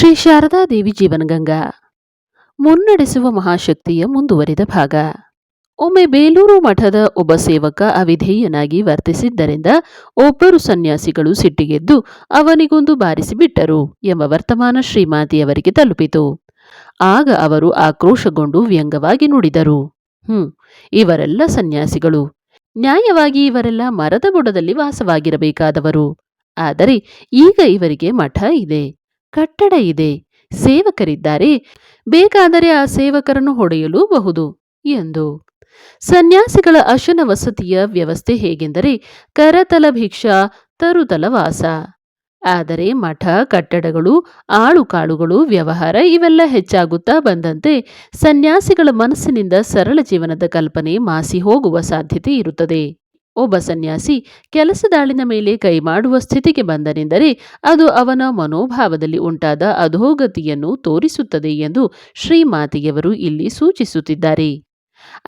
ಶ್ರೀ ಶಾರದಾ ದೇವಿ ಜೀವನಗಂಗಾ ಮುನ್ನಡೆಸುವ ಮಹಾಶಕ್ತಿಯ ಮುಂದುವರಿದ ಭಾಗ. ಒಮ್ಮೆ ಬೇಲೂರು ಮಠದ ಒಬ್ಬ ಸೇವಕ ಅವಿಧೇಯನಾಗಿ ವರ್ತಿಸಿದ್ದರಿಂದ ಒಬ್ಬರು ಸನ್ಯಾಸಿಗಳು ಸಿಟ್ಟಿಗೆದ್ದು ಅವನಿಗೊಂದು ಬಾರಿಸಿಬಿಟ್ಟರು ಎಂಬ ವರ್ತಮಾನ ಶ್ರೀಮಾತಿಯವರಿಗೆ ತಲುಪಿತು. ಆಗ ಅವರು ಆಕ್ರೋಶಗೊಂಡು ವ್ಯಂಗವಾಗಿ ನುಡಿದರು. ಹ್ಮ್, ಇವರೆಲ್ಲ ಸನ್ಯಾಸಿಗಳು. ನ್ಯಾಯವಾಗಿ ಇವರೆಲ್ಲ ಮರದ ಬುಡದಲ್ಲಿ ವಾಸವಾಗಿರಬೇಕಾದವರು. ಆದರೆ ಈಗ ಇವರಿಗೆ ಮಠ ಇದೆ. ಕಟ್ಟಡ ಇದೆ. ಸೇವಕರಿದ್ದಾರೆ. ಬೇಕಾದರೆ ಆ ಸೇವಕರನ್ನು ಹೊಡೆಯಲೂಬಹುದು ಎಂದು. ಸನ್ಯಾಸಿಗಳ ಅಶನ ವಸತಿಯ ವ್ಯವಸ್ಥೆ ಹೇಗೆಂದರೆ ಕರತಲ ಭಿಕ್ಷಾ, ತರುತಲ ವಾಸ. ಆದರೆ ಮಠ, ಕಟ್ಟಡಗಳು, ಆಳುಕಾಳುಗಳು, ವ್ಯವಹಾರ ಇವೆಲ್ಲ ಹೆಚ್ಚಾಗುತ್ತಾ ಬಂದಂತೆ ಸನ್ಯಾಸಿಗಳ ಮನಸ್ಸಿನಿಂದ ಸರಳ ಜೀವನದ ಕಲ್ಪನೆ ಮಾಸಿ ಹೋಗುವ ಸಾಧ್ಯತೆ ಇರುತ್ತದೆ. ಒಬ್ಬ ಸನ್ಯಾಸಿ ಕೆಲಸದಾಳಿನ ಮೇಲೆ ಕೈ ಮಾಡುವ ಸ್ಥಿತಿಗೆ ಬಂದನೆಂದರೆ ಅದು ಅವನ ಮನೋಭಾವದಲ್ಲಿ ಉಂಟಾದ ಅಧೋಗತಿಯನ್ನು ತೋರಿಸುತ್ತದೆ ಎಂದು ಶ್ರೀಮಾತೆಯವರು ಇಲ್ಲಿ ಸೂಚಿಸುತ್ತಿದ್ದಾರೆ.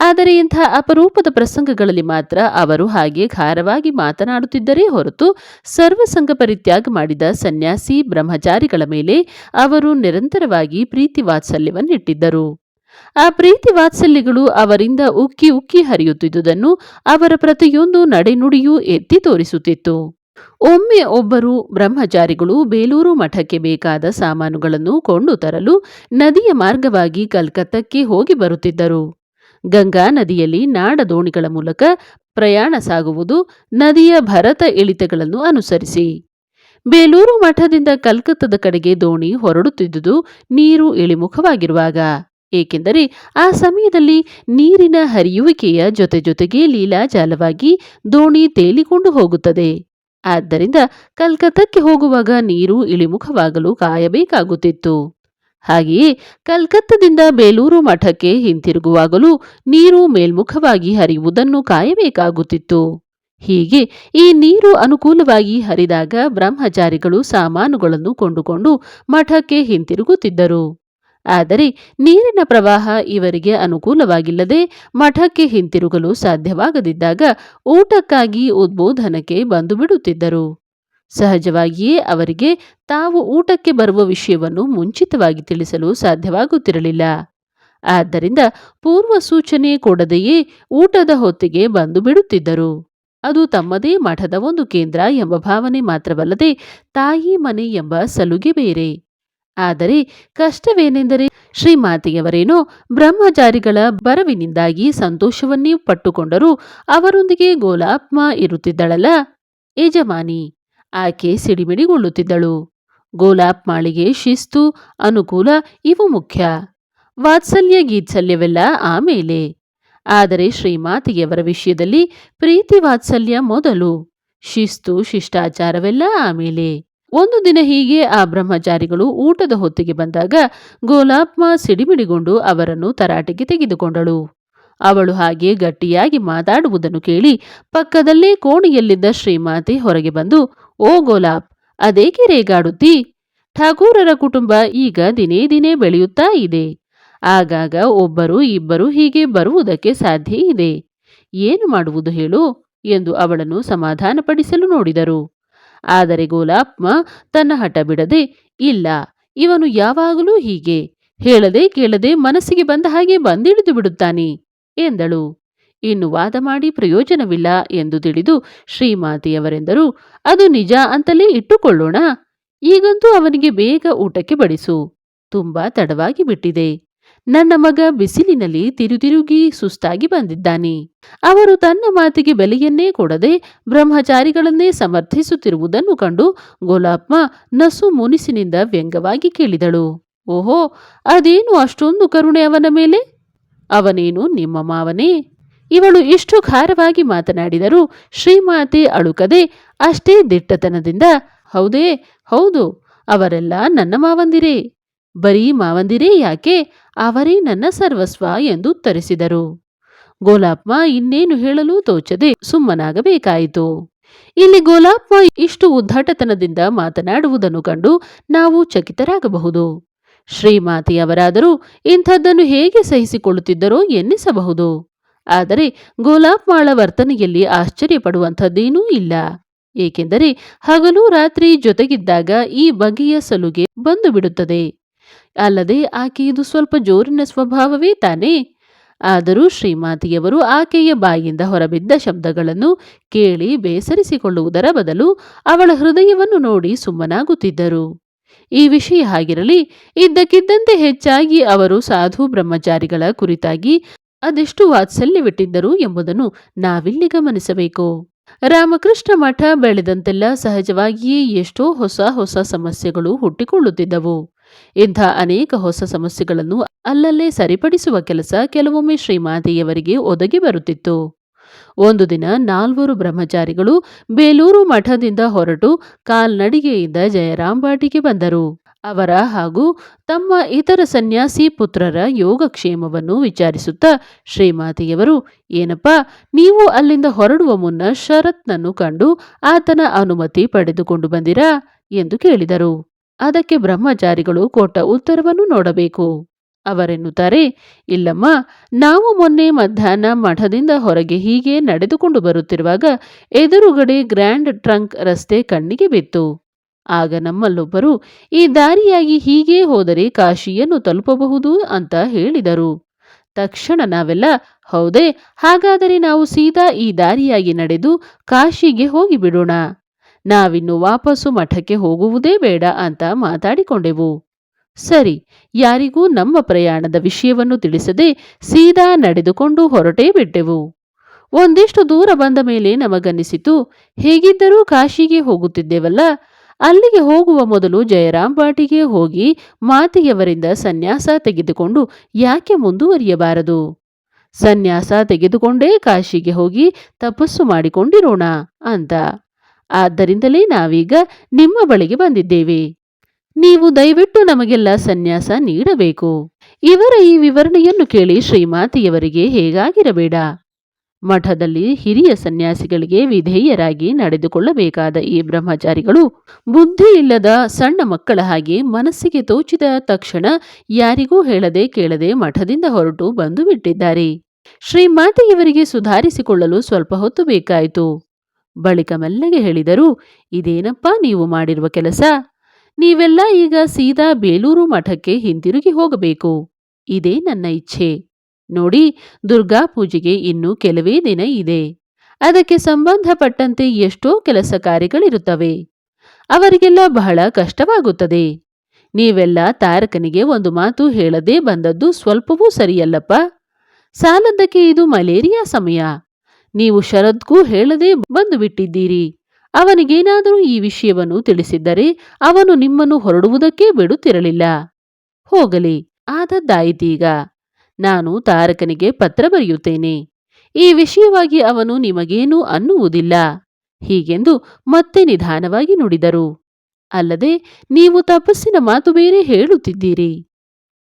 ಆದರೆ ಇಂಥ ಅಪರೂಪದ ಪ್ರಸಂಗಗಳಲ್ಲಿ ಮಾತ್ರ ಅವರು ಹಾಗೆ ಖಾರವಾಗಿ ಮಾತನಾಡುತ್ತಿದ್ದರೇ ಹೊರತು ಸರ್ವಸಂಗ ಪರಿತ್ಯಾಗ ಮಾಡಿದ ಸನ್ಯಾಸಿ ಬ್ರಹ್ಮಚಾರಿಗಳ ಮೇಲೆ ಅವರು ನಿರಂತರವಾಗಿ ಪ್ರೀತಿ ವಾತ್ಸಲ್ಯವನ್ನಿಟ್ಟಿದ್ದರು ಆ ಪ್ರೀತಿ ವಾತ್ಸಲ್ಯಗಳು ಅವರಿಂದ ಉಕ್ಕಿ ಉಕ್ಕಿ ಹರಿಯುತ್ತಿದ್ದುದನ್ನು ಅವರ ಪ್ರತಿಯೊಂದು ನಡೆನುಡಿಯೂ ಎತ್ತಿ ತೋರಿಸುತ್ತಿತ್ತು. ಒಮ್ಮೆ ಒಬ್ಬರು ಬ್ರಹ್ಮಚಾರಿಗಳು ಬೇಲೂರು ಮಠಕ್ಕೆ ಬೇಕಾದ ಸಾಮಾನುಗಳನ್ನು ಕೊಂಡು ತರಲು ನದಿಯ ಮಾರ್ಗವಾಗಿ ಕಲ್ಕತ್ತಕ್ಕೆ ಹೋಗಿ ಬರುತ್ತಿದ್ದರು. ಗಂಗಾ ನದಿಯಲ್ಲಿ ನಾಡ ದೋಣಿಗಳ ಮೂಲಕ ಪ್ರಯಾಣ ಸಾಗುವುದು ನದಿಯ ಭರತ ಇಳಿತಗಳನ್ನು ಅನುಸರಿಸಿ. ಬೇಲೂರು ಮಠದಿಂದ ಕಲ್ಕತ್ತದ ಕಡೆಗೆ ದೋಣಿ ಹೊರಡುತ್ತಿದ್ದುದು ನೀರು ಇಳಿಮುಖವಾಗಿರುವಾಗ. ಏಕೆಂದರೆ ಆ ಸಮಯದಲ್ಲಿ ನೀರಿನ ಹರಿಯುವಿಕೆಯ ಜೊತೆ ಜೊತೆಗೆ ಲೀಲಾಜಾಲವಾಗಿ ದೋಣಿ ತೇಲಿಕೊಂಡು ಹೋಗುತ್ತದೆ. ಆದ್ದರಿಂದ ಕಲ್ಕತ್ತಕ್ಕೆ ಹೋಗುವಾಗ ನೀರು ಇಳಿಮುಖವಾಗಲು ಕಾಯಬೇಕಾಗುತ್ತಿತ್ತು. ಹಾಗೆಯೇ ಕಲ್ಕತ್ತದಿಂದ ಬೇಲೂರು ಮಠಕ್ಕೆ ಹಿಂತಿರುಗುವಾಗಲೂ ನೀರು ಮೇಲ್ಮುಖವಾಗಿ ಹರಿಯುವುದನ್ನು ಕಾಯಬೇಕಾಗುತ್ತಿತ್ತು. ಹೀಗೆ ಈ ನೀರು ಅನುಕೂಲವಾಗಿ ಹರಿದಾಗ ಬ್ರಹ್ಮಚಾರಿಗಳು ಸಾಮಾನುಗಳನ್ನು ಕೊಂಡುಕೊಂಡು ಮಠಕ್ಕೆ ಹಿಂತಿರುಗುತ್ತಿದ್ದರು. ಆದರೆ ನೀರಿನ ಪ್ರವಾಹ ಇವರಿಗೆ ಅನುಕೂಲವಾಗಿಲ್ಲದೆ ಮಠಕ್ಕೆ ಹಿಂತಿರುಗಲು ಸಾಧ್ಯವಾಗದಿದ್ದಾಗ ಊಟಕ್ಕಾಗಿ ಉದ್ಬೋಧನಕ್ಕೆ ಬಂದು ಬಿಡುತ್ತಿದ್ದರು. ಸಹಜವಾಗಿಯೇ ಅವರಿಗೆ ತಾವು ಊಟಕ್ಕೆ ಬರುವ ವಿಷಯವನ್ನು ಮುಂಚಿತವಾಗಿ ತಿಳಿಸಲು ಸಾಧ್ಯವಾಗುತ್ತಿರಲಿಲ್ಲ. ಆದ್ದರಿಂದ ಪೂರ್ವ ಸೂಚನೆ ಕೊಡದೆಯೇ ಊಟದ ಹೊತ್ತಿಗೆ ಬಂದು ಬಿಡುತ್ತಿದ್ದರು. ಅದು ತಮ್ಮದೇ ಮಠದ ಒಂದು ಕೇಂದ್ರ ಎಂಬ ಭಾವನೆ ಮಾತ್ರವಲ್ಲದೆ ತಾಯಿ ಮನೆ ಎಂಬ ಸಲುಗೆ ಬೇರೆ. ಆದರೆ ಕಷ್ಟವೇನೆಂದರೆ ಶ್ರೀಮಾತೆಯವರೇನೋ ಬ್ರಹ್ಮಚಾರಿಗಳ ಬರವಿನಿಂದಾಗಿ ಸಂತೋಷವನ್ನೇ ಪಟ್ಟುಕೊಂಡರೂ ಅವರೊಂದಿಗೆ ಗೋಲಾತ್ಮ ಇರುತ್ತಿದ್ದಳಲ್ಲ. ಯಜಮಾನಿ, ಆಕೆ ಸಿಡಿಮಿಡಿಗೊಳ್ಳುತ್ತಿದ್ದಳು. ಗೋಲಾಪ್ಮಾಳಿಗೆ ಶಿಸ್ತು, ಅನುಕೂಲ ಇವು ಮುಖ್ಯ. ವಾತ್ಸಲ್ಯ ಗೀತ್ಸಲ್ಯವೆಲ್ಲ ಆಮೇಲೆ. ಆದರೆ ಶ್ರೀಮಾತೆಯವರ ವಿಷಯದಲ್ಲಿ ಪ್ರೀತಿ ವಾತ್ಸಲ್ಯ ಮೊದಲು. ಶಿಸ್ತು, ಶಿಷ್ಟಾಚಾರವೆಲ್ಲ ಆಮೇಲೆ. ಒಂದು ದಿನ ಹೀಗೆ ಆ ಬ್ರಹ್ಮಚಾರಿಗಳು ಊಟದ ಹೊತ್ತಿಗೆ ಬಂದಾಗ ಗೋಲಾಪ್ಮ ಸಿಡಿಮಿಡಿಗೊಂಡು ಅವರನ್ನು ತರಾಟೆಗೆ ತೆಗೆದುಕೊಂಡಳು. ಅವಳು ಹಾಗೆ ಗಟ್ಟಿಯಾಗಿ ಮಾತಾಡುವುದನ್ನು ಕೇಳಿ ಪಕ್ಕದಲ್ಲೇ ಕೋಣೆಯಲ್ಲಿದ್ದ ಶ್ರೀಮಾತೆ ಹೊರಗೆ ಬಂದು, ಓ ಗೋಲಾಪ್, ಅದೇಕೆ ರೇಗಾಡುತ್ತಿ? ಠಾಕೂರರ ಕುಟುಂಬ ಈಗ ದಿನೇ ದಿನೇ ಬೆಳೆಯುತ್ತಾ ಇದೆ. ಆಗಾಗ ಒಬ್ಬರು ಇಬ್ಬರು ಹೀಗೆ ಬರುವುದಕ್ಕೆ ಸಾಧ್ಯ ಇದೆ. ಏನು ಮಾಡುವುದು ಹೇಳು? ಎಂದು ಅವಳನ್ನು ಸಮಾಧಾನಪಡಿಸಲು ನೋಡಿದರು. ಆದರೆ ಗೋಲಾಪ್ಮ ತನ್ನ ಹಠ ಬಿಡದೆ, ಇಲ್ಲ, ಇವನು ಯಾವಾಗಲೂ ಹೀಗೆ, ಹೇಳದೆ ಕೇಳದೆ ಮನಸ್ಸಿಗೆ ಬಂದ ಹಾಗೆ ಬಂದಿಳಿದು ಬಿಡುತ್ತಾನೆ, ಎಂದಳು. ಇನ್ನು ವಾದ ಮಾಡಿ ಪ್ರಯೋಜನವಿಲ್ಲ ಎಂದು ತಿಳಿದು ಶ್ರೀಮಾತೆಯವರೆಂದರು, ಅದು ನಿಜ ಅಂತಲೇ ಇಟ್ಟುಕೊಳ್ಳೋಣ, ಈಗಂತೂ ಅವನಿಗೆ ಬೇಗ ಊಟಕ್ಕೆ ಬಡಿಸು, ತುಂಬಾ ತಡವಾಗಿ ಬಿಟ್ಟಿದೆ. ನನ್ನ ಮಗ ಬಿಸಿಲಿನಲ್ಲಿ ತಿರುತಿರುಗಿ ಸುಸ್ತಾಗಿ ಬಂದಿದ್ದಾನೆ. ಅವರು ತನ್ನ ಮಾತಿಗೆ ಬೆಲೆಯನ್ನೇ ಕೊಡದೆ ಬ್ರಹ್ಮಚಾರಿಗಳನ್ನೇ ಸಮರ್ಥಿಸುತ್ತಿರುವುದನ್ನು ಕಂಡು ಗೋಲಾಪ್ಮ ನಸು ಮುನಿಸಿನಿಂದ ವ್ಯಂಗ್ಯವಾಗಿ ಕೇಳಿದಳು. ಓಹೋ, ಅದೇನು ಅಷ್ಟೊಂದು ಕರುಣೆ ಅವನ ಮೇಲೆ? ಅವನೇನು ನಿಮ್ಮ ಮಾವನೇ? ಇವಳು ಇಷ್ಟು ಖಾರವಾಗಿ ಮಾತನಾಡಿದರೂ ಶ್ರೀಮಾತೆ ಅಳುಕದೆ ಅಷ್ಟೇ ದಿಟ್ಟತನದಿಂದ, ಹೌದೇ, ಹೌದು, ಅವರೆಲ್ಲ ನನ್ನ ಮಾವಂದಿರೇ. ಬರೀ ಮಾವಂದಿರೇ ಯಾಕೆ ಅವರೇ ನನ್ನ ಸರ್ವಸ್ವ ಎಂದು ಉತ್ತರಿಸಿದರು. ಗೋಲಾಪ್ಮ ಇನ್ನೇನು ಹೇಳಲು ತೋಚದೆ ಸುಮ್ಮನಾಗಬೇಕಾಯಿತು. ಇಲ್ಲಿ ಗೋಲಾಪ್ಮ ಇಷ್ಟು ಉದ್ದಾಟತನದಿಂದ ಮಾತನಾಡುವುದನ್ನು ಕಂಡು ನಾವು ಚಕಿತರಾಗಬಹುದು. ಶ್ರೀಮಾತೆಯವರಾದರೂ ಇಂಥದ್ದನ್ನು ಹೇಗೆ ಸಹಿಸಿಕೊಳ್ಳುತ್ತಿದ್ದರೋ ಎನ್ನಿಸಬಹುದು. ಆದರೆ ಗೋಲಾಪ್ಮಾಳ ವರ್ತನೆಯಲ್ಲಿ ಆಶ್ಚರ್ಯಪಡುವಂಥದ್ದೇನೂ ಇಲ್ಲ. ಏಕೆಂದರೆ ಹಗಲು ರಾತ್ರಿ ಜೊತೆಗಿದ್ದಾಗ ಈ ಬಗೆಯ ಸಲುಗೆ ಬಂದು ಬಿಡುತ್ತದೆ ಅಲ್ಲದೆ ಆಕೆಯದು ಸ್ವಲ್ಪ ಜೋರಿನ ಸ್ವಭಾವವೇ ತಾನೇ. ಆದರೂ ಶ್ರೀಮಾತಿಯವರು ಆಕೆಯ ಬಾಯಿಂದ ಹೊರಬಿದ್ದ ಶಬ್ದಗಳನ್ನು ಕೇಳಿ ಬೇಸರಿಸಿಕೊಳ್ಳುವುದರ ಬದಲು ಅವಳ ಹೃದಯವನ್ನು ನೋಡಿ ಸುಮ್ಮನಾಗುತ್ತಿದ್ದರು. ಈ ವಿಷಯ ಹಾಗಿರಲಿ, ಇದ್ದಕ್ಕಿದ್ದಂತೆ ಹೆಚ್ಚಾಗಿ ಅವರು ಸಾಧು ಬ್ರಹ್ಮಚಾರಿಗಳ ಕುರಿತಾಗಿ ಅದೆಷ್ಟು ವಾತ್ಸಲ್ಯವಿಟ್ಟಿದ್ದರು ಎಂಬುದನ್ನು ನಾವಿಲ್ಲಿ ಗಮನಿಸಬೇಕು. ರಾಮಕೃಷ್ಣ ಮಠ ಬೆಳೆದಂತೆಲ್ಲ ಸಹಜವಾಗಿಯೇ ಎಷ್ಟೋ ಹೊಸ ಹೊಸ ಸಮಸ್ಯೆಗಳು ಹುಟ್ಟಿಕೊಳ್ಳುತ್ತಿದ್ದವು. ಇಂಥ ಅನೇಕ ಹೊಸ ಸಮಸ್ಯೆಗಳನ್ನು ಅಲ್ಲಲ್ಲೇ ಸರಿಪಡಿಸುವ ಕೆಲಸ ಕೆಲವೊಮ್ಮೆ ಶ್ರೀಮಾತೆಯವರಿಗೆ ಒದಗಿ ಬರುತ್ತಿತ್ತು. ಒಂದು ದಿನ ನಾಲ್ವರು ಬ್ರಹ್ಮಚಾರಿಗಳು ಬೇಲೂರು ಮಠದಿಂದ ಹೊರಟು ಕಾಲ್ನಡಿಗೆಯಿಂದ ಜಯರಾಂಬಾಟಿಗೆ ಬಂದರು. ಅವರ ಹಾಗೂ ತಮ್ಮ ಇತರ ಸನ್ಯಾಸಿ ಪುತ್ರರ ಯೋಗಕ್ಷೇಮವನ್ನು ವಿಚಾರಿಸುತ್ತಾ ಶ್ರೀಮಾತೆಯವರು, ಏನಪ್ಪ, ನೀವು ಅಲ್ಲಿಂದ ಹೊರಡುವ ಮುನ್ನ ಶರತ್ನನ್ನು ಕಂಡು ಆತನ ಅನುಮತಿ ಪಡೆದುಕೊಂಡು ಬಂದಿರಾ? ಎಂದು ಕೇಳಿದರು. ಅದಕ್ಕೆ ಬ್ರಹ್ಮಚಾರಿಗಳು ಕೊಟ್ಟ ಉತ್ತರವನ್ನು ನೋಡಬೇಕು. ಅವರೆನ್ನುತ್ತಾರೆ, ಇಲ್ಲಮ್ಮ, ನಾವು ಮೊನ್ನೆ ಮಧ್ಯಾಹ್ನ ಮಠದಿಂದ ಹೊರಗೆ ಹೀಗೆ ನಡೆದುಕೊಂಡು ಬರುತ್ತಿರುವಾಗ ಎದುರುಗಡೆ ಗ್ರ್ಯಾಂಡ್ ಟ್ರಂಕ್ ರಸ್ತೆ ಕಣ್ಣಿಗೆ ಬಿತ್ತು. ಆಗ ನಮ್ಮಲ್ಲೊಬ್ಬರು, ಈ ದಾರಿಯಾಗಿ ಹೀಗೆ ಹೋದರೆ ಕಾಶಿಯನ್ನು ತಲುಪಬಹುದು ಅಂತ ಹೇಳಿದರು. ತಕ್ಷಣ ನಾವೆಲ್ಲ, ಹೌದೇ, ಹಾಗಾದರೆ ನಾವು ಸೀದಾ ಈ ದಾರಿಯಾಗಿ ನಡೆದು ಕಾಶಿಗೆ ಹೋಗಿ ಬಿಡೋಣ ನಾವಿನ್ನು ವಾಪಸ್ಸು ಮಠಕ್ಕೆ ಹೋಗುವುದೇ ಬೇಡ ಅಂತ ಮಾತಾಡಿಕೊಂಡೆವು. ಸರಿ, ಯಾರಿಗೂ ನಮ್ಮ ಪ್ರಯಾಣದ ವಿಷಯವನ್ನು ತಿಳಿಸದೆ ಸೀದಾ ನಡೆದುಕೊಂಡು ಹೊರಟೇ ಬಿಟ್ಟೆವು. ಒಂದಿಷ್ಟು ದೂರ ಬಂದ ಮೇಲೆ ನಮಗನ್ನಿಸಿತು, ಹೇಗಿದ್ದರೂ ಕಾಶಿಗೆ ಹೋಗುತ್ತಿದ್ದೇವಲ್ಲ, ಅಲ್ಲಿಗೆ ಹೋಗುವ ಮೊದಲು ಜಯರಾಮ್ ಬಾಟಿಗೆ ಹೋಗಿ ಮಾತೆಯವರಿಂದ ಸನ್ಯಾಸ ತೆಗೆದುಕೊಂಡು ಯಾಕೆ ಮುಂದುವರಿಯಬಾರದು? ಸನ್ಯಾಸ ತೆಗೆದುಕೊಂಡೇ ಕಾಶಿಗೆ ಹೋಗಿ ತಪಸ್ಸು ಮಾಡಿಕೊಂಡಿರೋಣ, ಅಂತ ಆದ್ದರಿಂದಲೇ ನಾವೀಗ ನಿಮ್ಮ ಬಳಿಗೆ ಬಂದಿದ್ದೇವೆ. ನೀವು ದಯವಿಟ್ಟು ನಮಗೆಲ್ಲ ಸನ್ಯಾಸ ನೀಡಬೇಕು. ಇವರ ಈ ವಿವರಣೆಯನ್ನು ಕೇಳಿ ಶ್ರೀಮಾತೆಯವರಿಗೆ ಹೇಗಾಗಿರಬೇಡ. ಮಠದಲ್ಲಿ ಹಿರಿಯ ಸನ್ಯಾಸಿಗಳಿಗೆ ವಿಧೇಯರಾಗಿ ನಡೆದುಕೊಳ್ಳಬೇಕಾದ ಈ ಬ್ರಹ್ಮಚಾರಿಗಳು ಬುದ್ಧಿ ಇಲ್ಲದ ಸಣ್ಣ ಮಕ್ಕಳ ಹಾಗೆ ಮನಸ್ಸಿಗೆ ತೋಚಿದ ತಕ್ಷಣ ಯಾರಿಗೂ ಹೇಳದೆ ಕೇಳದೆ ಮಠದಿಂದ ಹೊರಟು ಬಂದು ಬಿಟ್ಟಿದ್ದಾರೆ ಶ್ರೀಮಾತೆಯವರಿಗೆ ಸುಧಾರಿಸಿಕೊಳ್ಳಲು ಸ್ವಲ್ಪ ಹೊತ್ತು ಬೇಕಾಯಿತು. ಬಳಿಕ ಮೆಲ್ಲಗೆ ಹೇಳಿದರು, ಇದೇನಪ್ಪ ನೀವು ಮಾಡಿರುವ ಕೆಲಸ? ನೀವೆಲ್ಲ ಈಗ ಸೀದಾ ಬೇಲೂರು ಮಠಕ್ಕೆ ಹಿಂತಿರುಗಿ ಹೋಗಬೇಕು. ಇದೇ ನನ್ನ ಇಚ್ಛೆ. ನೋಡಿ, ದುರ್ಗಾ ಪೂಜೆಗೆ ಇನ್ನೂ ಕೆಲವೇ ದಿನ ಇದೆ. ಅದಕ್ಕೆ ಸಂಬಂಧಪಟ್ಟಂತೆ ಎಷ್ಟೋ ಕೆಲಸ ಕಾರ್ಯಗಳಿರುತ್ತವೆ. ಅವರಿಗೆಲ್ಲ ಬಹಳ ಕಷ್ಟವಾಗುತ್ತದೆ. ನೀವೆಲ್ಲ ತಾರಕನಿಗೆ ಒಂದು ಮಾತು ಹೇಳದೇ ಬಂದದ್ದು ಸ್ವಲ್ಪವೂ ಸರಿಯಲ್ಲಪ್ಪ. ಸಾಲದ್ದಕ್ಕೆ ಇದು ಮಲೇರಿಯಾ ಸಮಯ. ನೀವು ಶರದ್ಗೂ ಹೇಳದೆ ಬಂದು ಬಿಟ್ಟಿದ್ದೀರಿ ಅವನಿಗೇನಾದರೂ ಈ ವಿಷಯವನ್ನು ತಿಳಿಸಿದ್ದರೆ ಅವನು ನಿಮ್ಮನ್ನು ಹೊರಡುವುದಕ್ಕೇ ಬಿಡುತ್ತಿರಲಿಲ್ಲ. ಹೋಗಲಿ, ಆದದ್ದಾಯಿತೀಗ. ನಾನು ತಾರಕನಿಗೆ ಪತ್ರ ಬರೆಯುತ್ತೇನೆ. ಈ ವಿಷಯವಾಗಿ ಅವನು ನಿಮಗೇನೂ ಅನ್ನುವುದಿಲ್ಲ. ಹೀಗೆಂದು ಮತ್ತೆ ನಿಧಾನವಾಗಿ ನುಡಿದರು. ಅಲ್ಲದೆ, ನೀವು ತಪಸ್ಸಿನ ಮಾತು ಬೇರೆ ಹೇಳುತ್ತಿದ್ದೀರಿ.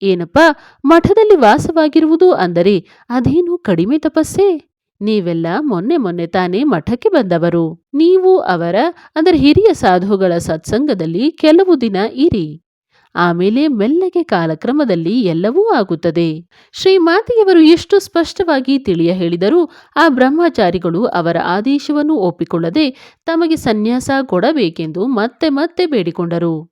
ಏನಪ್ಪ, ಮಠದಲ್ಲಿ ವಾಸವಾಗಿರುವುದು ಅಂದರೆ ಅದೇನು ಕಡಿಮೆ ತಪಸ್ಸೇ? ನೀವೆಲ್ಲ ಮೊನ್ನೆ ಮೊನ್ನೆ ತಾನೇ ಮಠಕ್ಕೆ ಬಂದವರು. ನೀವು ಅವರ, ಅಂದರೆ ಹಿರಿಯ ಸಾಧುಗಳ ಸತ್ಸಂಗದಲ್ಲಿ ಕೆಲವು ದಿನ ಇರಿ. ಆಮೇಲೆ ಮೆಲ್ಲಗೆ ಕಾಲಕ್ರಮದಲ್ಲಿ ಎಲ್ಲವೂ ಆಗುತ್ತದೆ. ಶ್ರೀಮಾತೆಯವರು ಎಷ್ಟು ಸ್ಪಷ್ಟವಾಗಿ ತಿಳಿಯ ಹೇಳಿದರೂ ಆ ಬ್ರಹ್ಮಚಾರಿಗಳು ಅವರ ಆದೇಶವನ್ನು ಒಪ್ಪಿಕೊಳ್ಳದೆ ತಮಗೆ ಸನ್ಯಾಸ ಕೊಡಬೇಕೆಂದು ಮತ್ತೆ ಮತ್ತೆ ಬೇಡಿಕೊಂಡರು.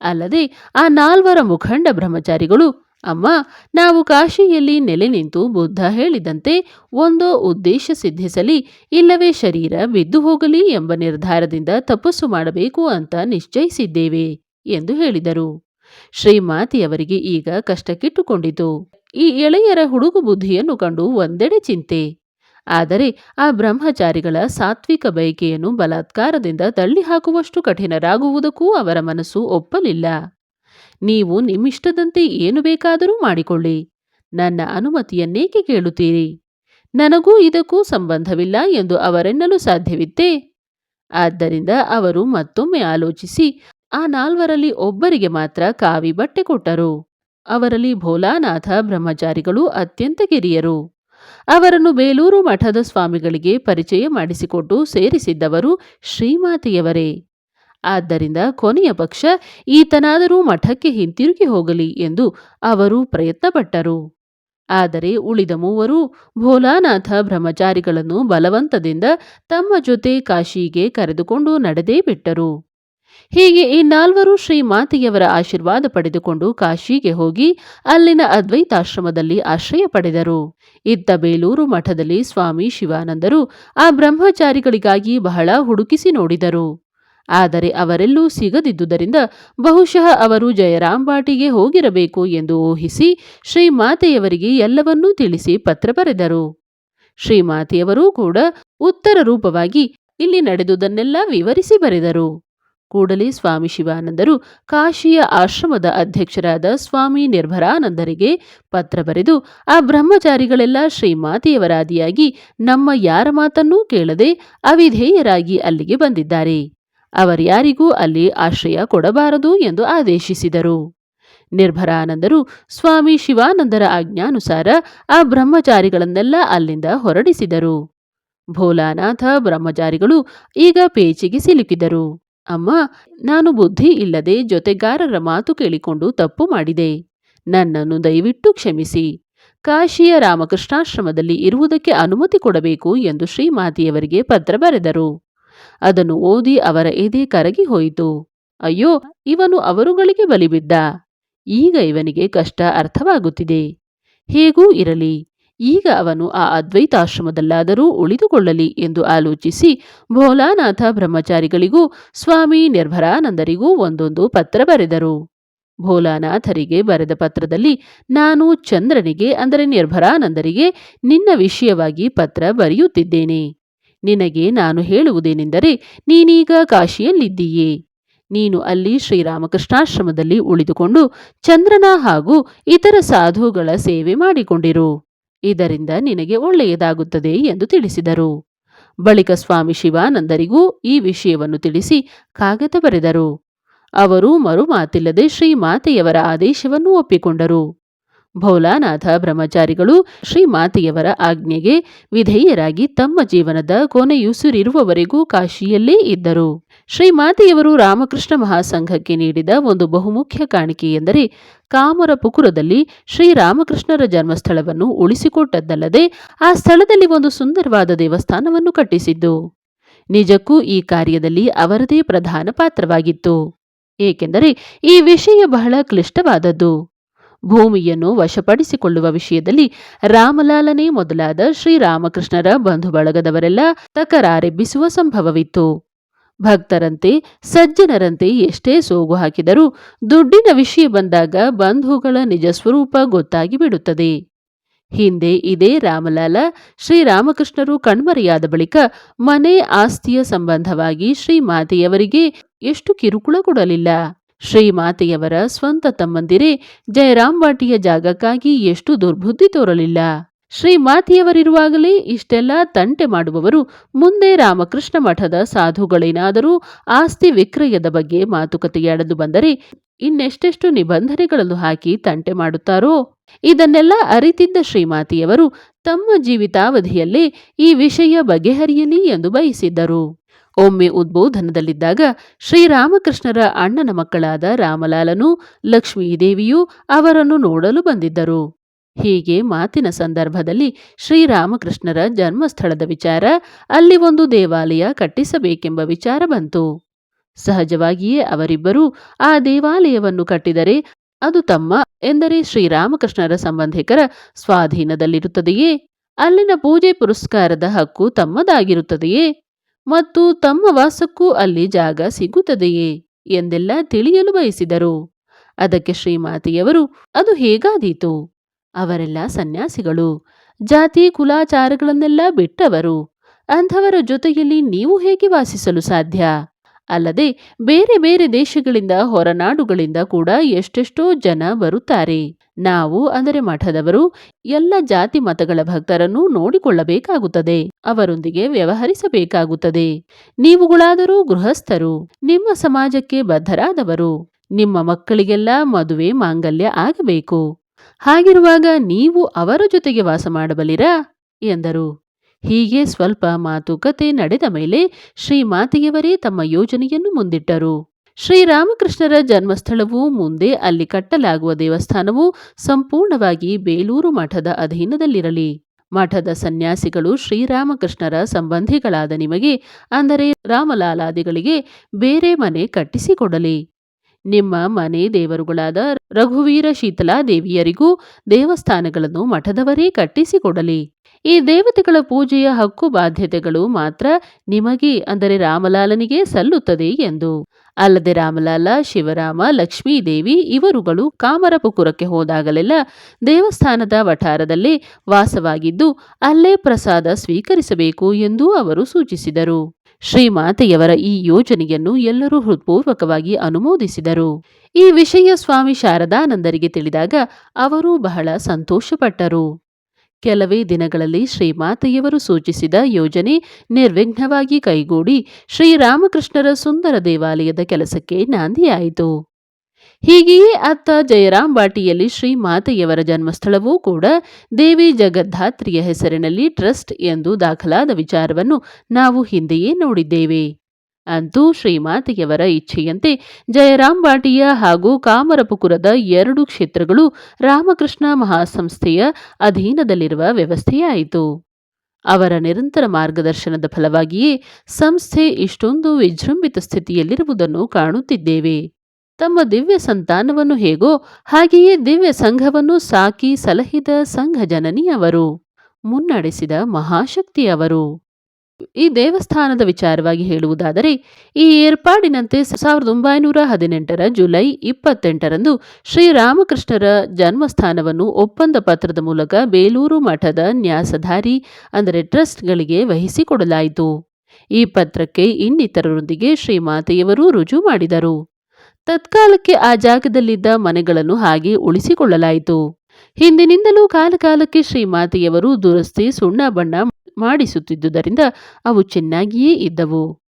ಅಲ್ಲದೆ ಆ ನಾಲ್ವರ ಮುಖಂಡ ಬ್ರಹ್ಮಚಾರಿಗಳು ಅಮ್ಮ, ನಾವು ಕಾಶಿಯಲ್ಲಿ ನೆಲೆ ನಿಂತು ಬುದ್ಧ ಹೇಳಿದಂತೆ ಒಂದೋ ಉದ್ದೇಶ ಸಿದ್ಧಿಸಲಿ, ಇಲ್ಲವೇ ಶರೀರ ಬಿದ್ದು ಹೋಗಲಿ ಎಂಬ ನಿರ್ಧಾರದಿಂದ ತಪಸ್ಸು ಮಾಡಬೇಕು ಅಂತ ನಿಶ್ಚಯಿಸಿದ್ದೇವೆ ಎಂದು ಹೇಳಿದರು. ಶ್ರೀಮಾತೆಯವರಿಗೆ ಈಗ ಕಷ್ಟಕ್ಕಿಟ್ಟುಕೊಂಡಿತು. ಈ ಎಳೆಯರ ಹುಡುಗು ಬುದ್ಧಿಯನ್ನು ಕಂಡು ಒಂದೆಡೆ ಚಿಂತೆ. ಆದರೆ ಆ ಬ್ರಹ್ಮಚಾರಿಗಳ ಸಾತ್ವಿಕ ಬಯಕೆಯನ್ನು ಬಲಾತ್ಕಾರದಿಂದ ತಳ್ಳಿ ಹಾಕುವಷ್ಟು ಕಠಿಣರಾಗುವುದಕ್ಕೂ ಅವರ ಮನಸ್ಸು ಒಪ್ಪಲಿಲ್ಲ. ನೀವು ನಿಮ್ಮಿಷ್ಟದಂತೆ ಏನು ಬೇಕಾದರೂ ಮಾಡಿಕೊಳ್ಳಿ. ನನ್ನ ಅನುಮತಿಯನ್ನೇಕೆ ಕೇಳುತ್ತೀರಿ? ನನಗೂ ಇದಕ್ಕೂ ಸಂಬಂಧವಿಲ್ಲ ಎಂದು ಅವರೆನ್ನಲು ಸಾಧ್ಯವಿತ್ತೇ? ಆದ್ದರಿಂದ ಅವರು ಮತ್ತೊಮ್ಮೆ ಆಲೋಚಿಸಿ, ಆ ನಾಲ್ವರಲ್ಲಿ ಒಬ್ಬರಿಗೆ ಮಾತ್ರ ಕಾವಿ ಬಟ್ಟೆ ಕೊಟ್ಟರು. ಅವರಲ್ಲಿ ಭೋಲಾನಾಥ ಬ್ರಹ್ಮಚಾರಿಗಳು ಅತ್ಯಂತ ಕಿರಿಯರು. ಅವರನ್ನು ಬೇಲೂರು ಮಠದ ಸ್ವಾಮಿಗಳಿಗೆ ಪರಿಚಯ ಮಾಡಿಸಿಕೊಟ್ಟು ಸೇರಿಸಿದ್ದವರು ಶ್ರೀಮಾತೆಯವರೇ. ಆದ್ದರಿಂದ ಕೊನೆಯ ಪಕ್ಷ, ಈತನಾದರೂ ಮಠಕ್ಕೆ ಹಿಂತಿರುಗಿ ಹೋಗಲಿ ಎಂದು ಅವರು ಪ್ರಯತ್ನಪಟ್ಟರು. ಆದರೆ ಉಳಿದ ಮೂವರು ಭೋಲಾನಾಥ ಬ್ರಹ್ಮಚಾರಿಗಳನ್ನು ಬಲವಂತದಿಂದ ತಮ್ಮ ಜೊತೆ ಕಾಶಿಗೆ ಕರೆದುಕೊಂಡು ನಡೆದೇ ಬಿಟ್ಟರು. ಹೀಗೆ ಈ ನಾಲ್ವರು ಶ್ರೀಮಾತೆಯವರ ಆಶೀರ್ವಾದ ಪಡೆದುಕೊಂಡು ಕಾಶಿಗೆ ಹೋಗಿ ಅಲ್ಲಿನ ಅದ್ವೈತಾಶ್ರಮದಲ್ಲಿ ಆಶ್ರಯ ಪಡೆದರು. ಇತ್ತ ಬೇಲೂರು ಮಠದಲ್ಲಿ ಸ್ವಾಮಿ ಶಿವಾನಂದರು ಆ ಬ್ರಹ್ಮಚಾರಿಗಳಿಗಾಗಿ ಬಹಳ ಹುಡುಕಿಸಿ ನೋಡಿದರು. ಆದರೆ ಅವರೆಲ್ಲೂ ಸಿಗದಿದ್ದುದರಿಂದ ಬಹುಶಃ ಅವರು ಜಯರಾಮ್ ಬಾಟಿಗೆ ಹೋಗಿರಬೇಕು ಎಂದು ಊಹಿಸಿ ಶ್ರೀಮಾತೆಯವರಿಗೆ ಎಲ್ಲವನ್ನೂ ತಿಳಿಸಿ ಪತ್ರ ಬರೆದರು. ಶ್ರೀಮಾತೆಯವರೂ ಕೂಡ ಉತ್ತರ ರೂಪವಾಗಿ ಇಲ್ಲಿ ನಡೆದುದನ್ನೆಲ್ಲ ವಿವರಿಸಿ ಬರೆದರು. ಕೂಡಲೇ ಸ್ವಾಮಿ ಶಿವಾನಂದರು ಕಾಶಿಯ ಆಶ್ರಮದ ಅಧ್ಯಕ್ಷರಾದ ಸ್ವಾಮಿ ನಿರ್ಭರಾನಂದರಿಗೆ ಪತ್ರ ಬರೆದು ಆ ಬ್ರಹ್ಮಚಾರಿಗಳೆಲ್ಲ ಶ್ರೀಮಾತೆಯವರಾದಿಯಾಗಿ ನಮ್ಮ ಯಾರ ಮಾತನ್ನೂ ಕೇಳದೆ ಅವಿಧೇಯರಾಗಿ ಅಲ್ಲಿಗೆ ಬಂದಿದ್ದಾರೆ. ಅವರ್ಯಾರಿಗೂ ಅಲ್ಲಿ ಆಶ್ರಯ ಕೊಡಬಾರದು ಎಂದು ಆದೇಶಿಸಿದರು. ನಿರ್ಭರಾನಂದರು ಸ್ವಾಮಿ ಶಿವಾನಂದರ ಆಜ್ಞಾನುಸಾರ ಆ ಬ್ರಹ್ಮಚಾರಿಗಳನ್ನೆಲ್ಲ ಅಲ್ಲಿಂದ ಹೊರಡಿಸಿದರು. ಭೋಲಾನಾಥ ಬ್ರಹ್ಮಚಾರಿಗಳು ಈಗ ಪೇಚಿಗೆ ಸಿಲುಕಿದರು. ಅಮ್ಮ, ನಾನು ಬುದ್ಧಿ ಇಲ್ಲದೆ ಜೊತೆಗಾರರ ಮಾತು ಕೇಳಿಕೊಂಡು ತಪ್ಪು ಮಾಡಿದೆ. ನನ್ನನ್ನು ದಯವಿಟ್ಟು ಕ್ಷಮಿಸಿ. ಕಾಶಿಯ ರಾಮಕೃಷ್ಣಾಶ್ರಮದಲ್ಲಿ ಇರುವುದಕ್ಕೆ ಅನುಮತಿ ಕೊಡಬೇಕು ಎಂದು ಶ್ರೀಮಾತಿಯವರಿಗೆ ಪತ್ರ ಬರೆದರು. ಅದನ್ನು ಓದಿ ಅವರ ಎದೆ ಕರಗಿ ಹೋಯಿತು. ಅಯ್ಯೋ, ಇವನು ಅವರುಗಳಿಗೆ ಬಲಿಬಿದ್ದ. ಈಗ ಇವನಿಗೆ ಕಷ್ಟ ಅರ್ಥವಾಗುತ್ತಿದೆ. ಹೇಗೂ ಇರಲಿ, ಈಗ ಅವನು ಆ ಅದ್ವೈತಾಶ್ರಮದಲ್ಲಾದರೂ ಉಳಿದುಕೊಳ್ಳಲಿ ಎಂದು ಆಲೋಚಿಸಿ ಭೋಲಾನಾಥ ಬ್ರಹ್ಮಚಾರಿಗಳಿಗೂ ಸ್ವಾಮಿ ನಿರ್ಭರಾನಂದರಿಗೂ ಒಂದೊಂದು ಪತ್ರ ಬರೆದರು. ಭೋಲಾನಾಥರಿಗೆ ಬರೆದ ಪತ್ರದಲ್ಲಿ, ನಾನು ಚಂದ್ರನಿಗೆ ಅಂದರೆ ನಿರ್ಭರಾನಂದರಿಗೆ ನಿನ್ನ ವಿಷಯವಾಗಿ ಪತ್ರ ಬರೆಯುತ್ತಿದ್ದೇನೆ. ನಿನಗೆ ನಾನು ಹೇಳುವುದೇನೆಂದರೆ ನೀನೀಗ ಕಾಶಿಯಲ್ಲಿದ್ದೀಯೇ. ನೀನು ಅಲ್ಲಿ ಶ್ರೀರಾಮಕೃಷ್ಣಾಶ್ರಮದಲ್ಲಿ ಉಳಿದುಕೊಂಡು ಚಂದ್ರನ ಹಾಗೂ ಇತರ ಸಾಧುಗಳ ಸೇವೆ ಮಾಡಿಕೊಂಡಿರು. ಇದರಿಂದ ನಿನಗೆ ಒಳ್ಳೆಯದಾಗುತ್ತದೆ ಎಂದು ತಿಳಿಸಿದರು. ಬಳಿಕ ಸ್ವಾಮಿ ಶಿವಾನಂದರಿಗೂ ಈ ವಿಷಯವನ್ನು ತಿಳಿಸಿ ಕಾಗದ ಬರೆದರು. ಅವರು ಮರುಮಾತಿಲ್ಲದೆ ಶ್ರೀಮಾತೆಯವರ ಆದೇಶವನ್ನು ಒಪ್ಪಿಕೊಂಡರು. ಭೋಲಾನಾಥ ಬ್ರಹ್ಮಚಾರಿಗಳು ಶ್ರೀಮಾತೆಯವರ ಆಜ್ಞೆಗೆ ವಿಧೇಯರಾಗಿ ತಮ್ಮ ಜೀವನದ ಕೊನೆಯುಸಿರಿರುವವರೆಗೂ ಕಾಶಿಯಲ್ಲೇ ಇದ್ದರು. ಶ್ರೀಮಾತೆಯವರು ರಾಮಕೃಷ್ಣ ಮಹಾಸಂಘಕ್ಕೆ ನೀಡಿದ ಒಂದು ಬಹುಮುಖ್ಯ ಕಾಣಿಕೆ ಎಂದರೆ ಕಾಮರಪುಕುರದಲ್ಲಿ ಶ್ರೀರಾಮಕೃಷ್ಣರ ಜನ್ಮಸ್ಥಳವನ್ನು ಉಳಿಸಿಕೊಟ್ಟದ್ದಲ್ಲದೆ ಆ ಸ್ಥಳದಲ್ಲಿ ಒಂದು ಸುಂದರವಾದ ದೇವಸ್ಥಾನವನ್ನು ಕಟ್ಟಿಸಿದ್ದು. ನಿಜಕ್ಕೂ ಈ ಕಾರ್ಯದಲ್ಲಿ ಅವರದೇ ಪ್ರಧಾನ ಪಾತ್ರವಾಗಿತ್ತು. ಏಕೆಂದರೆ ಈ ವಿಷಯ ಬಹಳ ಕ್ಲಿಷ್ಟವಾದದ್ದು. ಭೂಮಿಯನ್ನು ವಶಪಡಿಸಿಕೊಳ್ಳುವ ವಿಷಯದಲ್ಲಿ ರಾಮಲಾಲನೇ ಮೊದಲಾದ ಶ್ರೀರಾಮಕೃಷ್ಣರ ಬಂಧು ಬಳಗದವರೆಲ್ಲ ತಕರಾರೆಬ್ಬಿಸುವ ಸಂಭವವಿತ್ತು. ಭಕ್ತರಂತೆ, ಸಜ್ಜನರಂತೆ ಎಷ್ಟೇ ಸೋಗು ಹಾಕಿದರೂ ದುಡ್ಡಿನ ವಿಷಯ ಬಂದಾಗ ಬಂಧುಗಳ ನಿಜ ಸ್ವರೂಪ ಗೊತ್ತಾಗಿ ಬಿಡುತ್ತದೆ. ಹಿಂದೆ ಇದೇ ರಾಮಲಾಲ ಶ್ರೀರಾಮಕೃಷ್ಣರು ಕಣ್ಮರೆಯಾದ ಬಳಿಕ ಮನೆ ಆಸ್ತಿಯ ಸಂಬಂಧವಾಗಿ ಶ್ರೀಮಾತೆಯವರಿಗೆ ಎಷ್ಟು ಕಿರುಕುಳ ಕೊಡಲಿಲ್ಲ. ಶ್ರೀಮಾತೆಯವರ ಸ್ವಂತ ತಮ್ಮಂದಿರೇ ಜಯರಾಂಬಾಟಿಯ ಜಾಗಕ್ಕಾಗಿ ಎಷ್ಟು ದುರ್ಬುದ್ಧಿ ತೋರಲಿಲ್ಲ. ಶ್ರೀಮಾತೆಯವರಿರುವಾಗಲೇ ಇಷ್ಟೆಲ್ಲ ತಂಟೆ ಮಾಡುವವರು ಮುಂದೆ ರಾಮಕೃಷ್ಣ ಮಠದ ಸಾಧುಗಳೇನಾದರೂ ಆಸ್ತಿ ವಿಕ್ರಯದ ಬಗ್ಗೆ ಮಾತುಕತೆಯಾಡಲು ಬಂದರೆ ಇನ್ನೆಷ್ಟೆಷ್ಟು ನಿಬಂಧನೆಗಳನ್ನು ಹಾಕಿ ತಂಟೆ ಮಾಡುತ್ತಾರೋ? ಇದನ್ನೆಲ್ಲ ಅರಿತಿದ್ದ ಶ್ರೀಮಾತೆಯವರು ತಮ್ಮ ಜೀವಿತಾವಧಿಯಲ್ಲೇ ಈ ವಿಷಯ ಬಗೆಹರಿಯಲಿ ಎಂದು ಬಯಸಿದ್ದರು. ಒಮ್ಮೆ ಉದ್ಬೋಧನದಲ್ಲಿದ್ದಾಗ ಶ್ರೀರಾಮಕೃಷ್ಣರ ಅಣ್ಣನ ಮಕ್ಕಳಾದ ರಾಮಲಾಲನು ಲಕ್ಷ್ಮೀದೇವಿಯೂ ಅವರನ್ನು ನೋಡಲು ಬಂದಿದ್ದರು. ಹೀಗೆ ಮಾತಿನ ಸಂದರ್ಭದಲ್ಲಿ ಶ್ರೀರಾಮಕೃಷ್ಣರ ಜನ್ಮಸ್ಥಳದ ವಿಚಾರ ಅಲ್ಲಿ ಒಂದು ದೇವಾಲಯ ಕಟ್ಟಿಸಬೇಕೆಂಬ ವಿಚಾರ ಬಂತು. ಸಹಜವಾಗಿಯೇ ಅವರಿಬ್ಬರೂ ಆ ದೇವಾಲಯವನ್ನು ಕಟ್ಟಿದರೆ ಅದು ತಮ್ಮ ಎಂದರೆ ಶ್ರೀರಾಮಕೃಷ್ಣರ ಸಂಬಂಧಿಕರ ಸ್ವಾಧೀನದಲ್ಲಿರುತ್ತದೆಯೇ? ಅಲ್ಲಿನ ಪೂಜೆ ಪುರಸ್ಕಾರದ ಹಕ್ಕು ತಮ್ಮದಾಗಿರುತ್ತದೆಯೇ? ಮತ್ತು ತಮ್ಮ ವಾಸಕ್ಕೂ ಅಲ್ಲಿ ಜಾಗ ಸಿಗುತ್ತದೆಯೇ ಎಂದೆಲ್ಲ ತಿಳಿಯಲು ಬಯಸಿದರು. ಅದಕ್ಕೆ ಶ್ರೀಮಾತೆಯವರು, ಅದು ಹೇಗಾದೀತು? ಅವರೆಲ್ಲ ಸನ್ಯಾಸಿಗಳು, ಜಾತಿ ಕುಲಾಚಾರಗಳನ್ನೆಲ್ಲ ಬಿಟ್ಟವರು, ಅಂಥವರ ಜೊತೆಯಲ್ಲಿ ನೀವು ಹೇಗೆ ವಾಸಿಸಲು ಸಾಧ್ಯ? ಅಲ್ಲದೆ ಬೇರೆ ಬೇರೆ ದೇಶಗಳಿಂದ ಹೊರನಾಡುಗಳಿಂದ ಕೂಡ ಎಷ್ಟೆಷ್ಟೋ ಜನ ಬರುತ್ತಾರೆ. ನಾವು, ಅಂದರೆ ಮಠದವರು, ಎಲ್ಲ ಜಾತಿ ಮತಗಳ ಭಕ್ತರನ್ನು ನೋಡಿಕೊಳ್ಳಬೇಕಾಗುತ್ತದೆ. ಅವರೊಂದಿಗೆ ವ್ಯವಹರಿಸಬೇಕಾಗುತ್ತದೆ. ನೀವುಗಳಾದರೂ ಗೃಹಸ್ಥರು, ನಿಮ್ಮ ಸಮಾಜಕ್ಕೆ ಬದ್ಧರಾದವರು, ನಿಮ್ಮ ಮಕ್ಕಳಿಗೆಲ್ಲ ಮದುವೆ ಮಾಂಗಲ್ಯ ಆಗಬೇಕು. ಹಾಗಿರುವಾಗ ನೀವು ಅವರ ಜೊತೆಗೆ ವಾಸ ಮಾಡಬಲ್ಲಿರಾ? ಎಂದರು. ಹೀಗೆ ಸ್ವಲ್ಪ ಮಾತುಕತೆ ನಡೆದ ಮೇಲೆ ಶ್ರೀಮಾತೆಯವರೇ ತಮ್ಮ ಯೋಜನೆಯನ್ನು ಮುಂದಿಟ್ಟರು. ಶ್ರೀರಾಮಕೃಷ್ಣರ ಜನ್ಮಸ್ಥಳವು ಮುಂದೆ ಅಲ್ಲಿ ಕಟ್ಟಲಾಗುವ ದೇವಸ್ಥಾನವು ಸಂಪೂರ್ಣವಾಗಿ ಬೇಲೂರು ಮಠದ ಅಧೀನದಲ್ಲಿರಲಿ. ಮಠದ ಸನ್ಯಾಸಿಗಳು ಶ್ರೀರಾಮಕೃಷ್ಣರ ಸಂಬಂಧಿಗಳಾದ ನಿಮಗೆ, ಅಂದರೆ ರಾಮಲಾಲಾದಿಗಳಿಗೆ, ಬೇರೆ ಮನೆ ಕಟ್ಟಿಸಿಕೊಡಲಿ. ನಿಮ್ಮ ಮನೆ ದೇವರುಗಳಾದ ರಘುವೀರ ಶೀತಲಾದೇವಿಯರಿಗೂ ದೇವಸ್ಥಾನಗಳನ್ನು ಮಠದವರೇ ಕಟ್ಟಿಸಿಕೊಡಲಿ. ಈ ದೇವತೆಗಳ ಪೂಜೆಯ ಹಕ್ಕು ಬಾಧ್ಯತೆಗಳು ಮಾತ್ರ ನಿಮಗೆ, ಅಂದರೆ ರಾಮಲಾಲನಿಗೆ ಸಲ್ಲುತ್ತದೆ ಎಂದು. ಅಲ್ಲದೆ ರಾಮಲಾಲ, ಶಿವರಾಮ, ಲಕ್ಷ್ಮೀದೇವಿ ಇವರುಗಳು ಕಾಮರಪುಕುರಕ್ಕೆ ಹೋದಾಗಲೆಲ್ಲ ದೇವಸ್ಥಾನದ ವಠಾರದಲ್ಲಿ ವಾಸವಾಗಿದ್ದು ಅಲ್ಲೇ ಪ್ರಸಾದ ಸ್ವೀಕರಿಸಬೇಕು ಎಂದು ಅವರು ಸೂಚಿಸಿದರು. ಶ್ರೀಮಾತೆಯವರ ಈ ಯೋಜನೆಯನ್ನು ಎಲ್ಲರೂ ಹೃತ್ಪೂರ್ವಕವಾಗಿ ಅನುಮೋದಿಸಿದರು. ಈ ವಿಷಯ ಸ್ವಾಮಿ ಶಾರದಾನಂದರಿಗೆ ತಿಳಿದಾಗ ಅವರು ಬಹಳ ಸಂತೋಷಪಟ್ಟರು. ಕೆಲವೇ ದಿನಗಳಲ್ಲಿ ಶ್ರೀಮಾತೆಯವರು ಸೂಚಿಸಿದ ಯೋಜನೆ ನಿರ್ವಿಘ್ನವಾಗಿ ಕೈಗೂಡಿ ಶ್ರೀರಾಮಕೃಷ್ಣರ ಸುಂದರ ದೇವಾಲಯದ ಕೆಲಸಕ್ಕೆ ನಾಂದಿಯಾಯಿತು. ಹೀಗೆಯೇ ಅತ್ತ ಜಯರಾಮ್ ಬಾಟಿಯಲ್ಲಿ ಶ್ರೀಮಾತೆಯವರ ಜನ್ಮಸ್ಥಳವೂ ಕೂಡ ದೇವಿ ಜಗದ್ಧಾತ್ರಿಯ ಹೆಸರಿನಲ್ಲಿ ಟ್ರಸ್ಟ್ ಎಂದು ದಾಖಲಾದ ವಿಚಾರವನ್ನು ನಾವು ಹಿಂದೆಯೇ ನೋಡಿದ್ದೇವೆ. ಅಂತೂ ಶ್ರೀಮಾತೆಯವರ ಇಚ್ಛೆಯಂತೆ ಜಯರಾಮ್ ಬಾಟಿಯ ಹಾಗೂ ಕಾಮರಪುಕುರದ ಎರಡು ಕ್ಷೇತ್ರಗಳು ರಾಮಕೃಷ್ಣ ಮಹಾಸಂಸ್ಥೆಯ ಅಧೀನದಲ್ಲಿರುವ ವ್ಯವಸ್ಥೆಯಾಯಿತು. ಅವರ ನಿರಂತರ ಮಾರ್ಗದರ್ಶನದ ಫಲವಾಗಿಯೇ ಸಂಸ್ಥೆ ಇಷ್ಟೊಂದು ವಿಜೃಂಭಿತ ಸ್ಥಿತಿಯಲ್ಲಿರುವುದನ್ನು ಕಾಣುತ್ತಿದ್ದೇವೆ. ತಮ್ಮ ದಿವ್ಯ ಸಂತಾನವನ್ನು ಹೇಗೋ ಹಾಗೆಯೇ ದಿವ್ಯ ಸಂಘವನ್ನು ಸಾಕಿ ಸಲಹಿದ ಸಂಘ ಜನನಿ ಅವರು, ಮುನ್ನಡೆಸಿದ ಮಹಾಶಕ್ತಿ ಅವರು. ಈ ದೇವಸ್ಥಾನದ ವಿಚಾರವಾಗಿ ಹೇಳುವುದಾದರೆ, ಈ ಏರ್ಪಾಡಿನಂತೆ ಸಾವಿರದ ಒಂಬೈನೂರ ಹದಿನೆಂಟರ ಜುಲೈ ಇಪ್ಪತ್ತೆಂಟರಂದು ಶ್ರೀರಾಮಕೃಷ್ಣರ ಜನ್ಮಸ್ಥಾನವನ್ನು ಒಪ್ಪಂದ ಪತ್ರದ ಮೂಲಕ ಬೇಲೂರು ಮಠದ ನ್ಯಾಸಧಾರಿ, ಅಂದರೆ ಟ್ರಸ್ಟ್ಗಳಿಗೆ ವಹಿಸಿಕೊಡಲಾಯಿತು. ಈ ಪತ್ರಕ್ಕೆ ಇನ್ನಿತರರೊಂದಿಗೆ ಶ್ರೀಮಾತೆಯವರು ರುಜು ಮಾಡಿದರು. ತತ್ಕಾಲಕ್ಕೆ ಆ ಜಾಗದಲ್ಲಿದ್ದ ಮನೆಗಳನ್ನು ಹಾಗೆ ಉಳಿಸಿಕೊಳ್ಳಲಾಯಿತು. ಹಿಂದಿನಿಂದಲೂ ಕಾಲಕಾಲಕ್ಕೆ ಶ್ರೀಮಾತೆಯವರು ದುರಸ್ತಿ ಸುಣ್ಣ ಬಣ್ಣ ಮಾಡಿಸುತ್ತಿದ್ದುದರಿಂದ ಅವು ಚೆನ್ನಾಗಿಯೇ ಇದ್ದವು.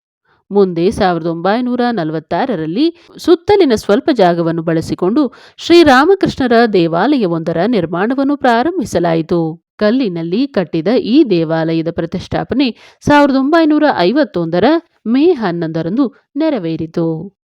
ಮುಂದೆ ಸಾವಿರದ ಒಂಬೈನೂರ ನಲವತ್ತಾರರಲ್ಲಿ ಸುತ್ತಲಿನ ಸ್ವಲ್ಪ ಜಾಗವನ್ನು ಬಳಸಿಕೊಂಡು ಶ್ರೀರಾಮಕೃಷ್ಣರ ದೇವಾಲಯವೊಂದರ ನಿರ್ಮಾಣವನ್ನು ಪ್ರಾರಂಭಿಸಲಾಯಿತು. ಕಲ್ಲಿನಲ್ಲಿ ಕಟ್ಟಿದ ಈ ದೇವಾಲಯದ ಪ್ರತಿಷ್ಠಾಪನೆ ಸಾವಿರದ ಒಂಬೈನೂರ ಐವತ್ತೊಂದರ ಮೇ ಹನ್ನೊಂದರಂದು ನೆರವೇರಿತು.